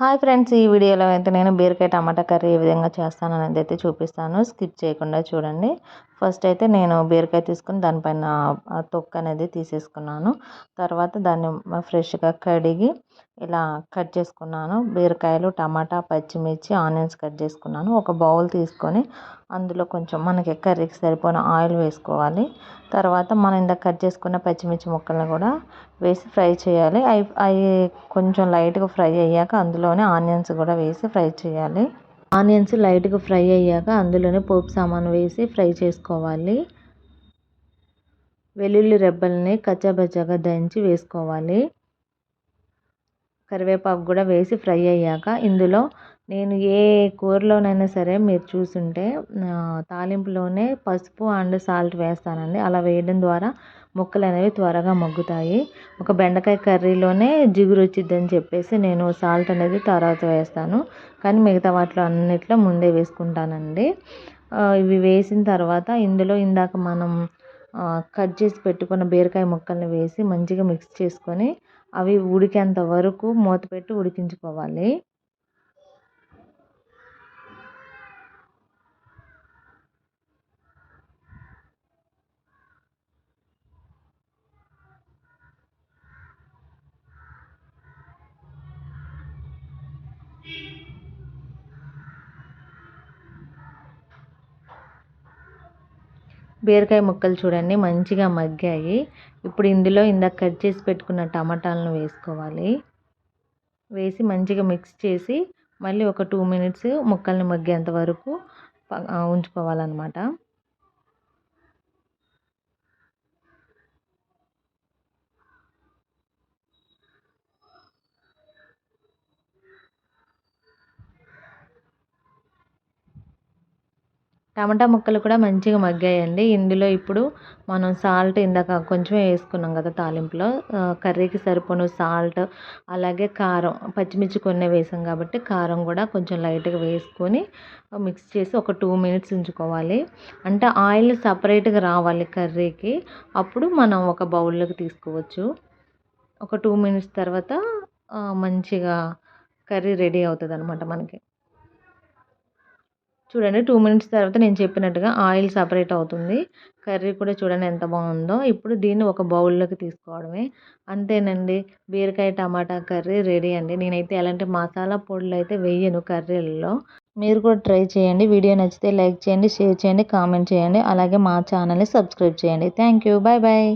Hi friends ఈ వీడియోలో అయితే నేను బీరకాయ టమాటా కర్రీ ఏ విధంగా చేస్తాను అనేది అయితే చూపిస్తాను. స్కిప్ చేయకుండా చూడండి. ఫస్ట్ అయితే నేను బీరకాయ తీసుకుని దానిపైన తొక్క అనేది తీసేసుకున్నాను. తర్వాత దాన్ని ఫ్రెష్గా కడిగి ఇలా కట్ చేసుకున్నాను. బీరకాయలు టమాటా పచ్చిమిర్చి ఆనియన్స్ కట్ చేసుకున్నాను. ఒక బౌల్ తీసుకొని అందులో కొంచెం మనకి కర్రీకి సరిపోయిన ఆయిల్ వేసుకోవాలి. తర్వాత మనం ఇందాక కట్ చేసుకున్న పచ్చిమిర్చి ముక్కలను కూడా వేసి ఫ్రై చేయాలి. అవి అవి కొంచెం లైట్గా ఫ్రై అయ్యాక అందులోనే ఆనియన్స్ కూడా వేసి ఫ్రై చేయాలి. ఆనియన్స్ లైట్గా ఫ్రై అయ్యాక అందులోనే పోపు సామాను వేసి ఫ్రై చేసుకోవాలి. వెల్లుల్లి రెబ్బల్ని కచ్చాబచ్చాగా దంచి వేసుకోవాలి. కరివేపాకు కూడా వేసి ఫ్రై అయ్యాక ఇందులో నేను ఏ కూరలోనైనా సరే మీరు చూసుంటే తాలింపులోనే పసుపు అండ్ సాల్ట్ వేస్తానండి. అలా వేయడం ద్వారా ముక్కలు అనేవి త్వరగా మగ్గుతాయి. ఒక బెండకాయ కర్రీలోనే జిగురు వచ్చిద్దని చెప్పేసి నేను సాల్ట్ అనేది తర్వాత వేస్తాను. కానీ మిగతా వాటిలో అన్నిట్లో ముందే వేసుకుంటానండి. ఇవి వేసిన తర్వాత ఇందులో ఇందాక మనం కట్ చేసి పెట్టుకున్న బీరకాయ ముక్కల్ని వేసి మంచిగా మిక్స్ చేసుకొని అవి ఉడికేంత వరకు మూత పెట్టి ఉడికించుకోవాలి. బీరకాయ ముక్కలు చూడండి మంచిగా మగ్గాయి. ఇప్పుడు ఇందులో ఇందాక కట్ చేసి పెట్టుకున్న టమాటాలను వేసుకోవాలి. వేసి మంచిగా మిక్స్ చేసి మళ్ళీ ఒక టూ మినిట్స్ ముక్కల్ని మగ్గేంత వరకు ఉంచుకోవాలన్నమాట. టమాటా ముక్కలు కూడా మంచిగా మగ్గాయండి. ఇందులో ఇప్పుడు మనం సాల్ట్ ఇందాక కొంచెం వేసుకున్నాం కదా తాలింపులో. కర్రీకి సరిపోను సాల్ట్ అలాగే కారం పచ్చిమిర్చి కొన్ని వేసాం కాబట్టి కారం కూడా కొంచెం లైట్గా వేసుకొని మిక్స్ చేసి ఒక టూ మినిట్స్ ఉంచుకోవాలి. అంటే ఆయిల్ సపరేట్గా రావాలి కర్రీకి. అప్పుడు మనం ఒక బౌల్లోకి తీసుకోవచ్చు. ఒక టూ మినిట్స్ తర్వాత మంచిగా కర్రీ రెడీ అవుతుంది అనమాట మనకి. చూడండి టూ మినిట్స్ తర్వాత నేను చెప్పినట్టుగా ఆయిల్ సపరేట్ అవుతుంది. కర్రీ కూడా చూడండి ఎంత బాగుందో. ఇప్పుడు దీన్ని ఒక బౌల్లోకి తీసుకోవడమే. అంతేనండి బీరకాయ టమాటా కర్రీ రెడీ అండి. నేనైతే ఎలాంటి మసాలా పొడులు అయితే వేయను కర్రీలలో. మీరు కూడా ట్రై చేయండి. వీడియో నచ్చితే లైక్ చేయండి షేర్ చేయండి కామెంట్ చేయండి. అలాగే మా ఛానల్ని సబ్స్క్రైబ్ చేయండి. Thank you. Bye bye